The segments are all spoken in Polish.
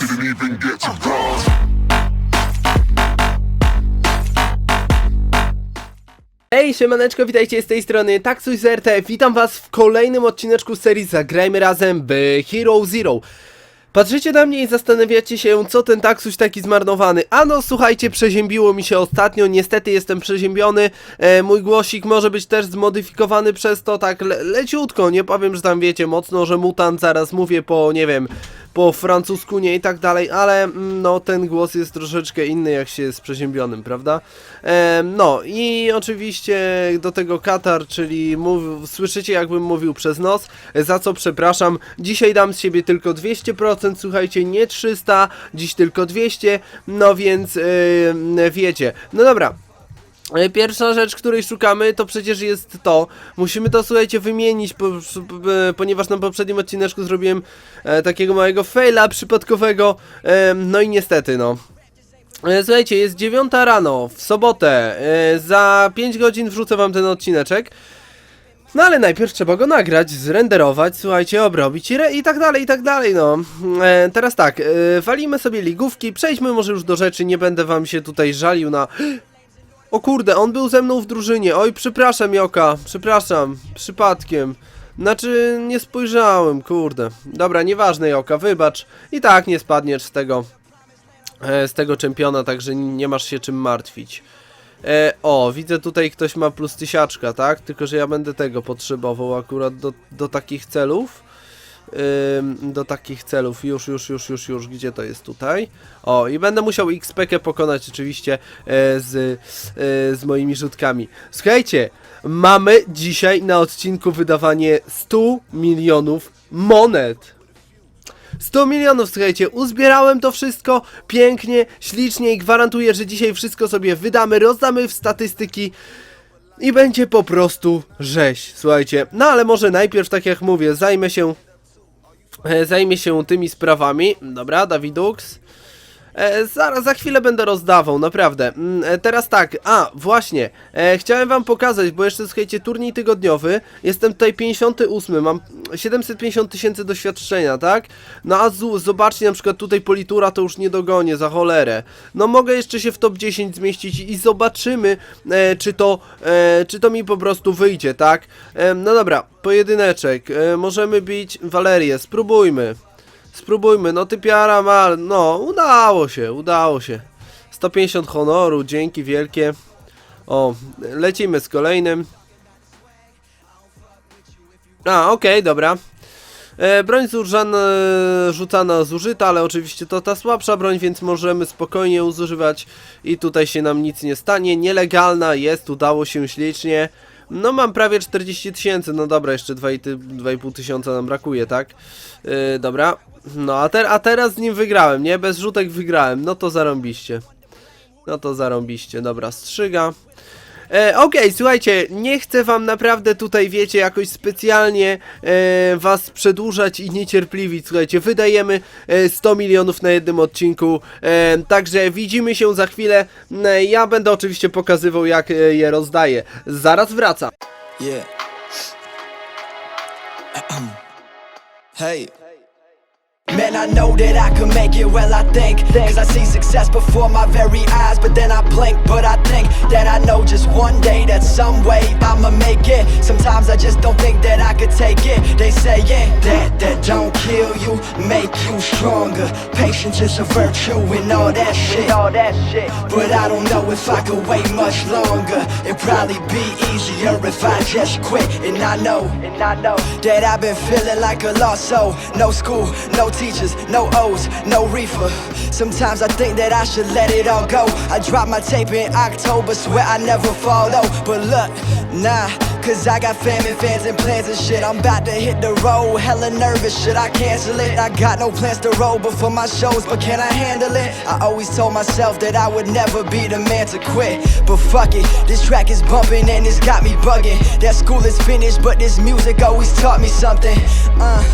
Didn't even get to cross. Hej, siemaneczko, witajcie z tej strony Taxuj ZRT. Witam was w kolejnym odcineczku serii Zagrajmy Razem w Hero Zero. Patrzycie na mnie i zastanawiacie się, co ten taksuś taki zmarnowany. Ano, słuchajcie, przeziębiło mi się ostatnio, niestety jestem przeziębiony. E, mój głosik może być też zmodyfikowany przez to tak le leciutko. Nie powiem, że tam wiecie mocno, że mutant zaraz mówię po, nie wiem, po francusku nie i tak dalej, ale mm, no ten głos jest troszeczkę inny jak się jest przeziębionym, prawda? E, no i oczywiście do tego Katar, czyli mów, słyszycie jakbym mówił przez nos, za co przepraszam. Dzisiaj dam z siebie tylko 200%, słuchajcie, nie 300, dziś tylko 200, no więc e, wiecie. No dobra, Pierwsza rzecz, której szukamy, to przecież jest to. Musimy to, słuchajcie, wymienić, po, ponieważ na poprzednim odcineczku zrobiłem e, takiego małego faila przypadkowego. E, no i niestety, no. E, Słuchajcie, jest 9 rano, w sobotę. E, za 5 godzin wrzucę wam ten odcineczek. No ale najpierw trzeba go nagrać, zrenderować, słuchajcie, obrobić i, i tak dalej, i tak dalej, no. E, teraz tak, e, walimy sobie ligówki, przejdźmy może już do rzeczy, nie będę wam się tutaj żalił na... O kurde, on był ze mną w drużynie. Oj, przepraszam, Joka. Przepraszam. Przypadkiem. Znaczy, nie spojrzałem, kurde. Dobra, nieważne, Joka, wybacz. I tak nie spadniesz z tego. E, z tego czempiona, także nie masz się czym martwić. E, o, widzę tutaj ktoś ma plus tysiaczka, tak? Tylko, że ja będę tego potrzebował akurat do, do takich celów. Do takich celów. Już, już, już, już, już. Gdzie to jest tutaj? O, i będę musiał XP pokonać oczywiście e, z, e, z moimi rzutkami. Słuchajcie, mamy dzisiaj na odcinku wydawanie 100 milionów monet. 100 milionów, słuchajcie, uzbierałem to wszystko pięknie, ślicznie i gwarantuję, że dzisiaj wszystko sobie wydamy, rozdamy w statystyki i będzie po prostu rzeź, słuchajcie. No ale może najpierw, tak jak mówię, zajmę się zajmie się tymi sprawami. Dobra, Dawidux. E, zaraz, za chwilę będę rozdawał, naprawdę. Mm, e, teraz tak, a właśnie, e, chciałem wam pokazać, bo jeszcze słuchajcie, turniej tygodniowy, jestem tutaj 58, mam 750 tysięcy doświadczenia, tak? No a zobaczcie, na przykład tutaj politura to już nie dogonię, za cholerę. No mogę jeszcze się w top 10 zmieścić i zobaczymy, czy to, czy to mi po prostu wyjdzie, tak? No dobra, pojedyneczek, możemy bić Walerię, spróbujmy. Spróbujmy, no typiara ma, no udało się, udało się. 150 honoru, dzięki wielkie. O, lecimy z kolejnym. A, okej, dobra. E, broń zużana, rzucana zużyta, ale oczywiście to ta słabsza broń, więc możemy spokojnie używać i tutaj się nam nic nie stanie. Nielegalna jest, udało się ślicznie. No mam prawie 40 tysięcy, no dobra, jeszcze 2,5 tysiąca nam brakuje, tak? Yy, dobra, no a, ter a teraz z nim wygrałem, nie? Bez rzutek wygrałem, no to zarąbiście. No to zarąbiście, dobra, strzyga. E, Okej, słuchajcie, nie chcę wam naprawdę tutaj, wiecie, jakoś specjalnie e, was przedłużać i niecierpliwić. Słuchajcie, wydajemy e, 100 milionów na jednym odcinku, e, także widzimy się za chwilę. E, ja będę oczywiście pokazywał, jak e, je rozdaję. Zaraz wracam. Yeah. hey. Man, I know that I could make it, well, I think. Cause I see success before my very eyes, but then I blink. But I think that I know just one day that some way I'ma make it. Sometimes I just don't think that I could take it. They say, yeah, that, that don't kill you, make you stronger. Patience is a virtue and all that shit. All that shit. But I don't know if I could wait much longer. It'd probably be easier if I just quit. And I know, and I know that I've been feeling like a lost soul. No school, no teachers, no O's, no reefer. Sometimes I think that I should let it all go. I dropped my tape in October, swear I never follow. But look, nah. Cause I got family, fans, and plans and shit. I'm about to hit the road, hella nervous. Should I cancel it? I got no plans to roll before my shows, but can I handle it? I always told myself that I would never be the man to quit. But fuck it, this track is bumping and it's got me bugging. That school is finished, but this music always taught me something. Uh,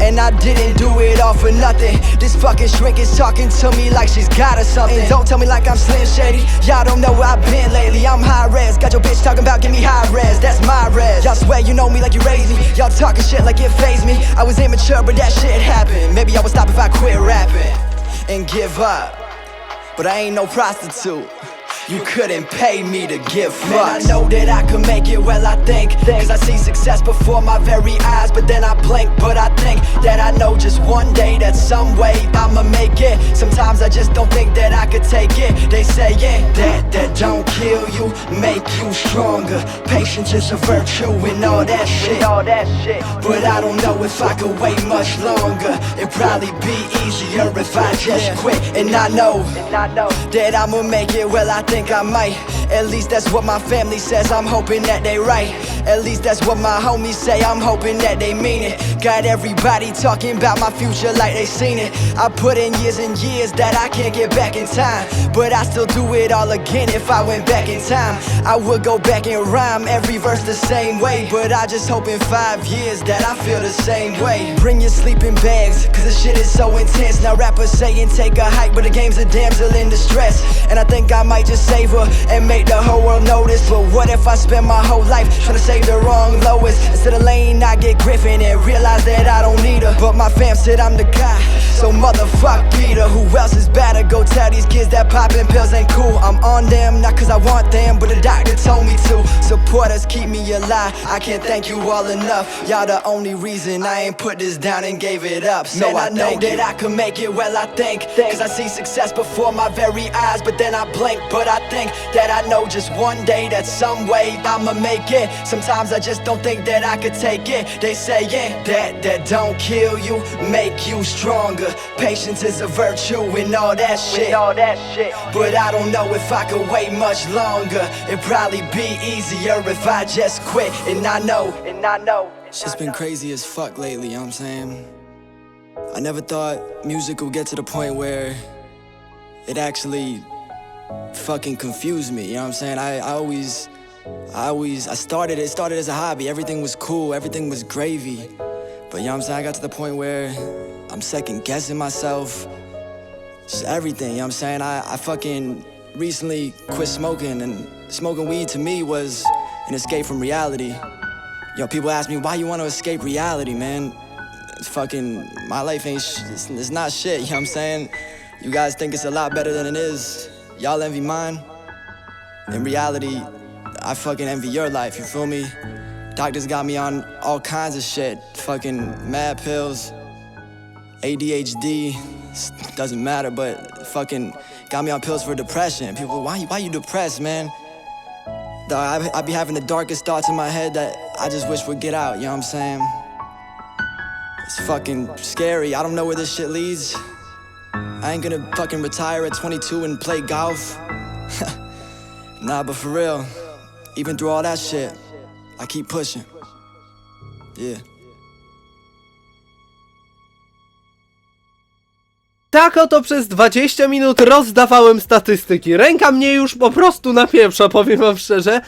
and I didn't do it all for nothing. This fucking shrink is talking to me like she's got or something. And don't tell me like I'm Slim Shady. Y'all don't know where I've been lately. I'm high res. Got your bitch talking about give me high res. That's my res. Y'all swear you know me like you raised me. Y'all talking shit like it phased me. I was immature, but that shit happened. Maybe I would stop if I quit rapping. and give up. But I ain't no prostitute. You couldn't pay me to give fucks. Man, I know that I could make it, well, I think. Cause I see success before my very eyes, but then I blink. But I think that I know just one day that some way I'ma make it. Sometimes I just don't think that I could. They say, yeah, that, that don't kill you, make you stronger. Patience is a virtue and all that shit. All that shit. But I don't know if I could wait much longer. It'd probably be easier if I just quit. And I know, that I'ma make it, well, I think I might. At least that's what my family says, I'm hoping that they right. At least that's what my homies say, I'm hoping that they mean it. Got everybody talking about my future like they seen it. I put in years and years that I can't get back in time. But I still do it all again if I went back in time. I would go back and rhyme every verse the same way. But I just hope in five years that I feel the same way. Bring your sleeping bags, cause the shit is so intense. Now rappers saying take a hike, but the game's a damsel in distress. And I think I might just save her and make the whole world notice. But what if I spend my whole life trying to save the wrong lowest? Instead of laying, I get Griffin and realize that I don't need her. But my fam said I'm the guy. So motherfuck Peter, who else is better? Go tell these kids that popping pills ain't cool. I'm on them, not cause I want them, but the doctor told me to. Supporters keep me alive. I can't thank you all enough. Y'all the only reason I ain't put this down and gave it up. So Man, I, know that I could make it, well I think. Cause I see success before my very eyes, but then I blink. But I think that I know just one day that some way I'ma make it. Sometimes I just don't think that I could take it. They say, yeah, that, that don't kill you, make you stronger. Patience is a virtue and all that shit. All that shit. But I don't know if I could wait much longer. It'd probably be easier if I just quit. And I know, and I know. Shit's been crazy as fuck lately, you know what I'm saying? I never thought music would get to the point where it actually fucking confused me, you know what I'm saying? I, I always, I always, I started, it started as a hobby. Everything was cool, everything was gravy. But you know what I'm saying? I got to the point where I'm second guessing myself. Just everything, you know what I'm saying? I, I fucking recently quit smoking, and smoking weed to me was an escape from reality. Yo, people ask me, why you want to escape reality, man? It's fucking, my life ain't, sh- it's, it's not shit, you know what I'm saying? You guys think it's a lot better than it is. Y'all envy mine. In reality, I fucking envy your life, you feel me? Doctors got me on all kinds of shit. Fucking mad pills, ADHD, doesn't matter, but fucking got me on pills for depression. People, why, you- why you depressed, man? Dog, I, I be having the darkest thoughts in my head that I just wish would get out, you know what I'm saying? It's fucking scary. I don't know where this shit leads. I ain't gonna fucking retire at 22 and play golf. nah, but for real, even through all that shit, I keep pushing. Yeah. Tak oto przez 20 minut rozdawałem statystyki. Ręka mnie już po prostu napieprza, powiem wam szczerze.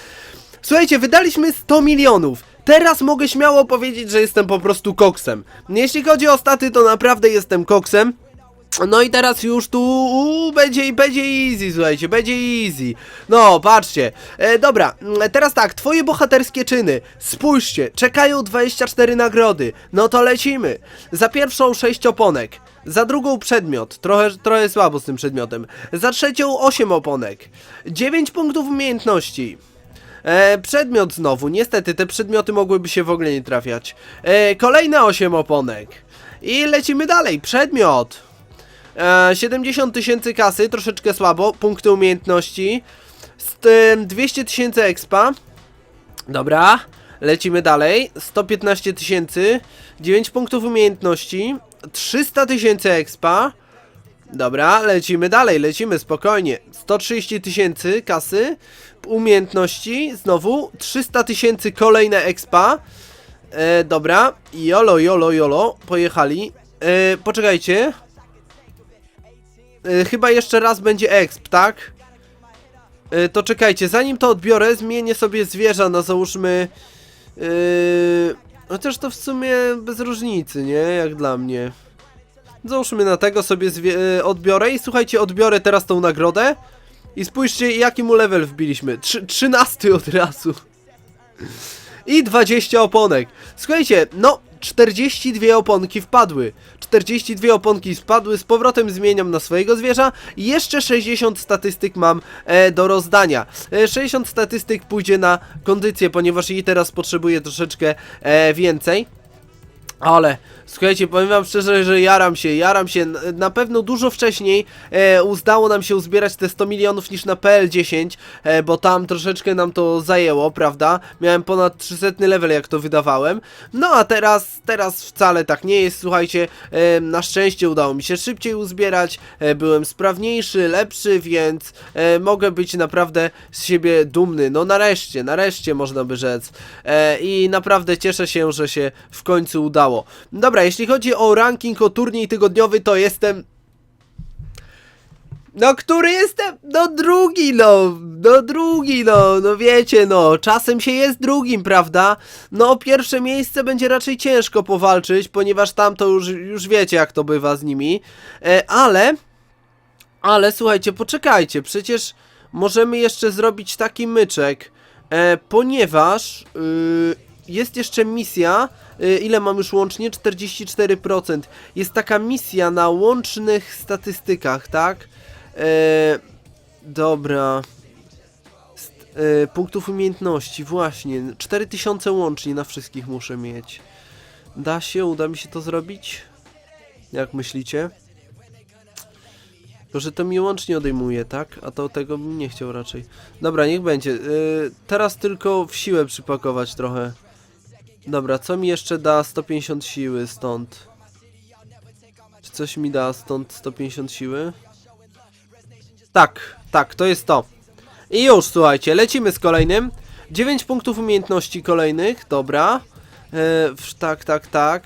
Słuchajcie, wydaliśmy 100 milionów. Teraz mogę śmiało powiedzieć, że jestem po prostu koksem. Jeśli chodzi o staty, to naprawdę jestem koksem. No i teraz już tu u, będzie, będzie easy, słuchajcie, będzie easy. No, patrzcie. E, dobra, mm, teraz tak, twoje bohaterskie czyny. Spójrzcie, czekają 24 nagrody. No to lecimy. Za pierwszą 6 oponek. Za drugą przedmiot, trochę, trochę słabo z tym przedmiotem. Za trzecią 8 oponek. 9 punktów umiejętności. E, przedmiot znowu, niestety te przedmioty mogłyby się w ogóle nie trafiać. E, kolejne 8 oponek. I lecimy dalej, przedmiot. E, 70 tysięcy kasy, troszeczkę słabo, punkty umiejętności. St, em, 200 tysięcy expa. Dobra, lecimy dalej. 115 tysięcy, 9 punktów umiejętności, 300 tysięcy expa. Dobra, lecimy dalej, lecimy spokojnie. 130 tysięcy kasy, umiejętności, znowu 300 tysięcy kolejne expa. E, dobra, jolo, jolo, jolo, pojechali. E, poczekajcie. E, chyba jeszcze raz będzie exp, tak? E, to czekajcie, zanim to odbiorę, zmienię sobie zwierza na załóżmy... Yy, chociaż to w sumie bez różnicy, nie? Jak dla mnie. Załóżmy na tego sobie e, odbiorę i słuchajcie, odbiorę teraz tą nagrodę. I spójrzcie, jaki mu level wbiliśmy. Trzy, 13 od razu. I 20 oponek. Słuchajcie, no, 42 oponki wpadły. 42 oponki spadły, z powrotem zmieniam na swojego zwierza i jeszcze 60 statystyk mam e, do rozdania. E, 60 statystyk pójdzie na kondycję, ponieważ jej teraz potrzebuję troszeczkę e, więcej. Ale słuchajcie, powiem wam szczerze, że jaram się, jaram się. Na pewno dużo wcześniej e, udało nam się uzbierać te 100 milionów niż na PL10, e, bo tam troszeczkę nam to zajęło, prawda? Miałem ponad 300 level, jak to wydawałem. No a teraz, teraz wcale tak nie jest, słuchajcie. E, na szczęście udało mi się szybciej uzbierać, e, byłem sprawniejszy, lepszy, więc e, mogę być naprawdę z siebie dumny. No nareszcie, nareszcie można by rzec. E, I naprawdę cieszę się, że się w końcu udało. Dobra, jeśli chodzi o ranking, o turniej tygodniowy, to jestem no, który jestem? No drugi, no, no drugi, no, no wiecie, no, czasem się jest drugim, prawda? No, o pierwsze miejsce będzie raczej ciężko powalczyć, ponieważ tam to już, już wiecie, jak to bywa z nimi, e, ale, ale słuchajcie, poczekajcie, przecież możemy jeszcze zrobić taki myczek, e, ponieważ y, jest jeszcze misja, y, ile mam już łącznie? 44%. Jest taka misja na łącznych statystykach, tak? E, dobra. St, e, punktów umiejętności, właśnie. 4000 łącznie na wszystkich muszę mieć. Da się? Uda mi się to zrobić? Jak myślicie? To, że to mi łącznie odejmuje, tak? A to tego bym nie chciał raczej. Dobra, niech będzie. E, teraz tylko w siłę przypakować trochę. Dobra, co mi jeszcze da 150 siły stąd? Czy coś mi da stąd 150 siły? Tak, tak, to jest to. I już, słuchajcie, lecimy z kolejnym. 9 punktów umiejętności kolejnych, dobra. E, tak, tak, tak.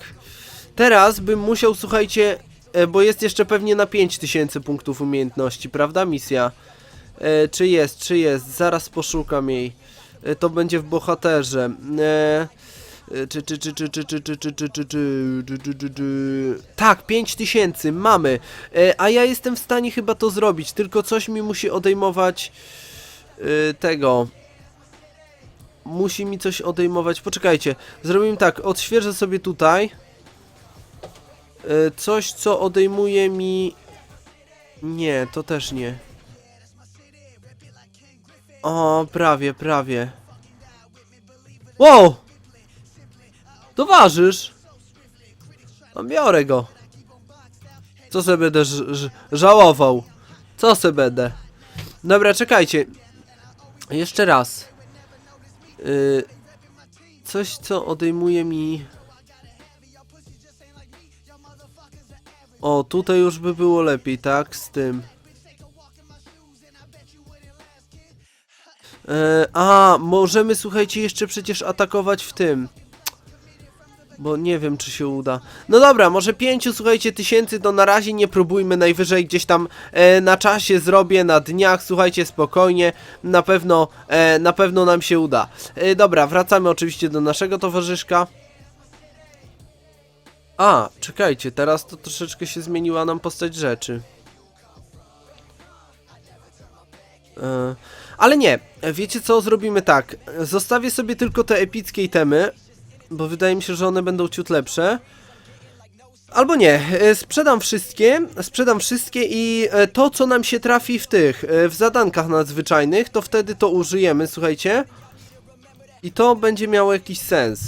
Teraz bym musiał, słuchajcie, e, bo jest jeszcze pewnie na 5000 punktów umiejętności, prawda, misja? E, czy jest, czy jest? Zaraz poszukam jej. E, to będzie w bohaterze. E, czy, czy, czy, czy, czy, czy, czy, czy, czy, czy, czy. Tak, 5000 mamy. E, a ja jestem w stanie chyba to zrobić, tylko coś mi musi odejmować e, tego. Musi mi coś odejmować. Poczekajcie, zrobimy tak, odświeżę sobie tutaj. E, coś, co odejmuje mi. Nie, to też nie. O, prawie, prawie. Wow! Towarzysz! No biorę go. Co se będę żałował? Co se będę? Dobra, czekajcie. Jeszcze raz. Yy, coś, co odejmuje mi... O, tutaj już by było lepiej, tak? Z tym. E, a, możemy, słuchajcie, jeszcze przecież atakować w tym. Bo nie wiem, czy się uda. No dobra, może pięciu, słuchajcie, tysięcy to na razie nie próbujmy. Najwyżej gdzieś tam e, na czasie zrobię, na dniach, słuchajcie, spokojnie. Na pewno, e, na pewno nam się uda. E, dobra, wracamy oczywiście do naszego towarzyszka. A, czekajcie, teraz to troszeczkę się zmieniła nam postać rzeczy. E, ale nie, wiecie co, zrobimy tak. Zostawię sobie tylko te epickie itemy, bo wydaje mi się, że one będą ciut lepsze. Albo nie, e, sprzedam wszystkie, sprzedam wszystkie i e, to co nam się trafi w tych, e, w zadankach nadzwyczajnych, to wtedy to użyjemy, słuchajcie. I to będzie miało jakiś sens.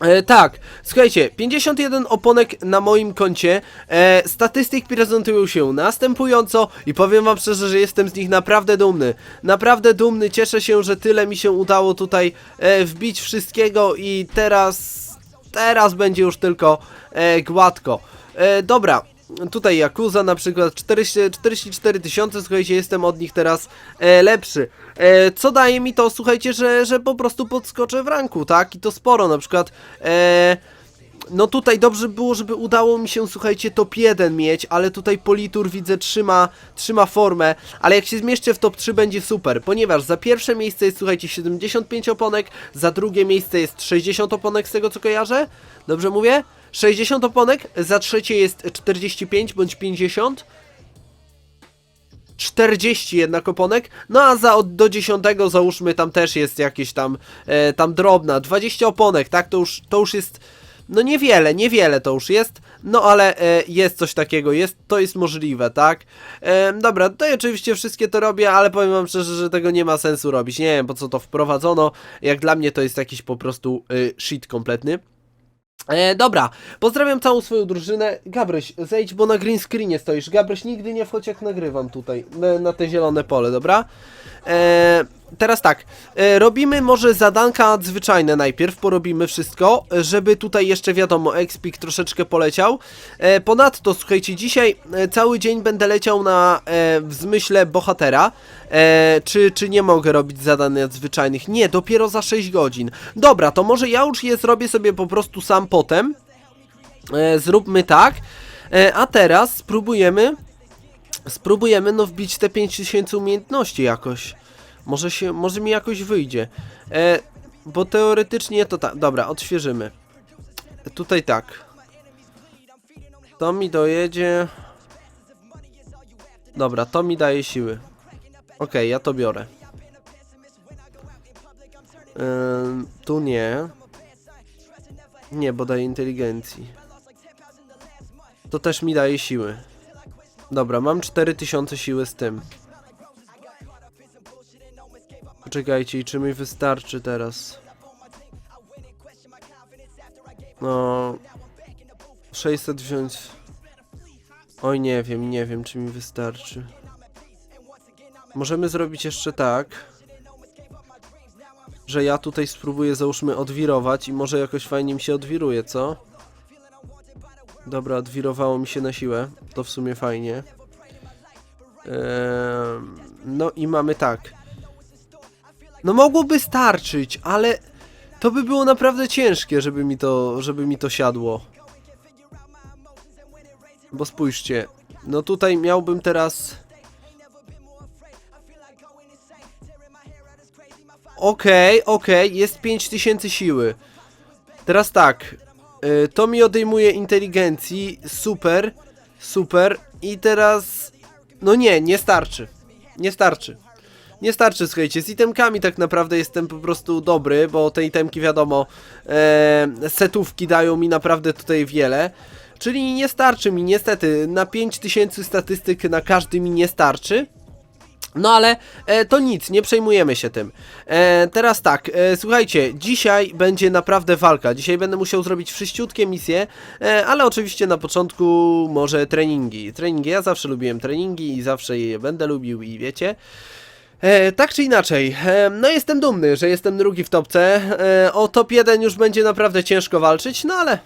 E, tak, słuchajcie, 51 oponek na moim koncie. E, statystyk prezentują się następująco i powiem wam szczerze, że jestem z nich naprawdę dumny. Naprawdę dumny, cieszę się, że tyle mi się udało tutaj e, wbić wszystkiego i teraz, teraz będzie już tylko e, gładko. E, dobra. Tutaj Yakuza na przykład 40, 44 tysiące, słuchajcie, jestem od nich teraz e, lepszy. E, co daje mi to, słuchajcie, że, że po prostu podskoczę w ranku, tak? I to sporo, na przykład e, no tutaj dobrze było, żeby udało mi się, słuchajcie, top 1 mieć, ale tutaj Politur widzę trzyma, trzyma formę, ale jak się zmieszczę w top 3 będzie super, ponieważ za pierwsze miejsce jest, słuchajcie, 75 oponek, za drugie miejsce jest 60 oponek z tego co kojarzę, dobrze mówię? 60 oponek, za trzecie jest 45 bądź 50, 40 jednak oponek, no a za od do 10 załóżmy tam też jest jakieś tam, e, tam drobna, 20 oponek, tak, to już, to już jest, No niewiele, niewiele to już jest, no ale e, jest coś takiego, jest, to jest możliwe, tak? E, dobra, to oczywiście wszystkie to robię, ale powiem wam szczerze, że tego nie ma sensu robić, nie wiem po co to wprowadzono, jak dla mnie to jest jakiś po prostu y, shit kompletny. E, dobra, pozdrawiam całą swoją drużynę. Gabryś, zejdź, bo na green screenie stoisz. Gabryś, nigdy nie wchodź jak nagrywam tutaj, na, na te zielone pole, dobra? E, teraz tak, e, robimy może zadanka zwyczajne najpierw, porobimy wszystko, żeby tutaj jeszcze wiadomo, Expik troszeczkę poleciał. E, ponadto, słuchajcie, dzisiaj e, cały dzień będę leciał na w zmyśle bohatera. Czy, czy nie mogę robić zadań nadzwyczajnych? Nie, dopiero za 6 godzin. Dobra, to może ja już je zrobię sobie po prostu sam potem. Zróbmy tak. A teraz spróbujemy. Spróbujemy no wbić te 5000 umiejętności jakoś. Może się, może mi jakoś wyjdzie. E, bo teoretycznie to tak. Dobra, odświeżymy. Tutaj tak. To mi dojedzie. Dobra, to mi daje siły. Okej, ja to biorę. Tu nie. Nie, bo daje inteligencji. To też mi daje siły. Dobra, mam 4000 siły z tym. Poczekajcie, i czy mi wystarczy teraz? No... 600 wziąć... Oj, nie wiem, nie wiem, czy mi wystarczy. Możemy zrobić jeszcze tak, że ja tutaj spróbuję załóżmy odwirować i może jakoś fajnie mi się odwiruje, co? Dobra, odwirowało mi się na siłę, to w sumie fajnie. Ehm, no i mamy tak. No mogłoby starczyć, ale to by było naprawdę ciężkie, żeby mi to, żeby mi to siadło. Bo spójrzcie, no tutaj miałbym teraz... Okej, okej, jest 5000 siły. Teraz tak, y, to mi odejmuje inteligencji, super, super. I teraz, no nie, nie starczy, nie starczy. Nie starczy, słuchajcie, z itemkami tak naprawdę jestem po prostu dobry, bo te itemki wiadomo, e, setówki dają mi naprawdę tutaj wiele. Czyli nie starczy mi, niestety, na 5000 statystyk na każdy mi nie starczy. No ale e, to nic, nie przejmujemy się tym. E, teraz tak, e, słuchajcie, dzisiaj będzie naprawdę walka. Dzisiaj będę musiał zrobić wszyściutkie misje, e, ale oczywiście na początku może treningi. Treningi, ja zawsze lubiłem treningi i zawsze je będę lubił i wiecie. E, tak czy inaczej, e, no jestem dumny, że jestem drugi w topce. E, o top 1 już będzie naprawdę ciężko walczyć, no ale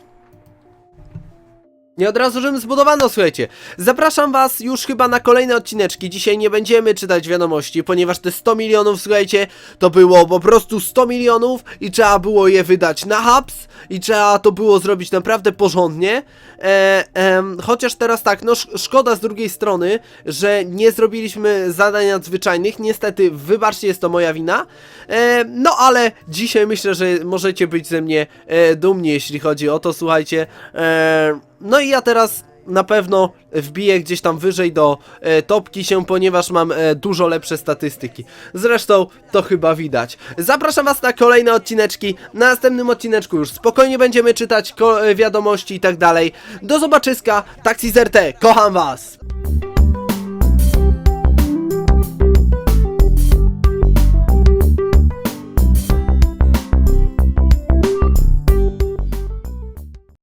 nie od razu Rzym zbudowano, słuchajcie. Zapraszam was już chyba na kolejne odcineczki. Dzisiaj nie będziemy czytać wiadomości, ponieważ te 100 milionów, słuchajcie, to było po prostu 100 milionów i trzeba było je wydać na haps i trzeba to było zrobić naprawdę porządnie. E, em, chociaż teraz tak, no sz szkoda z drugiej strony, że nie zrobiliśmy zadań nadzwyczajnych. Niestety, wybaczcie, jest to moja wina. E, no ale dzisiaj myślę, że możecie być ze mnie e, dumni, jeśli chodzi o to, słuchajcie. E, no i ja teraz na pewno wbiję gdzieś tam wyżej do e, topki się, ponieważ mam e, dużo lepsze statystyki. Zresztą to chyba widać. Zapraszam was na kolejne odcineczki. Na następnym odcineczku już spokojnie będziemy czytać wiadomości i tak dalej. Do zobaczyska, Taxi ZRT, kocham was!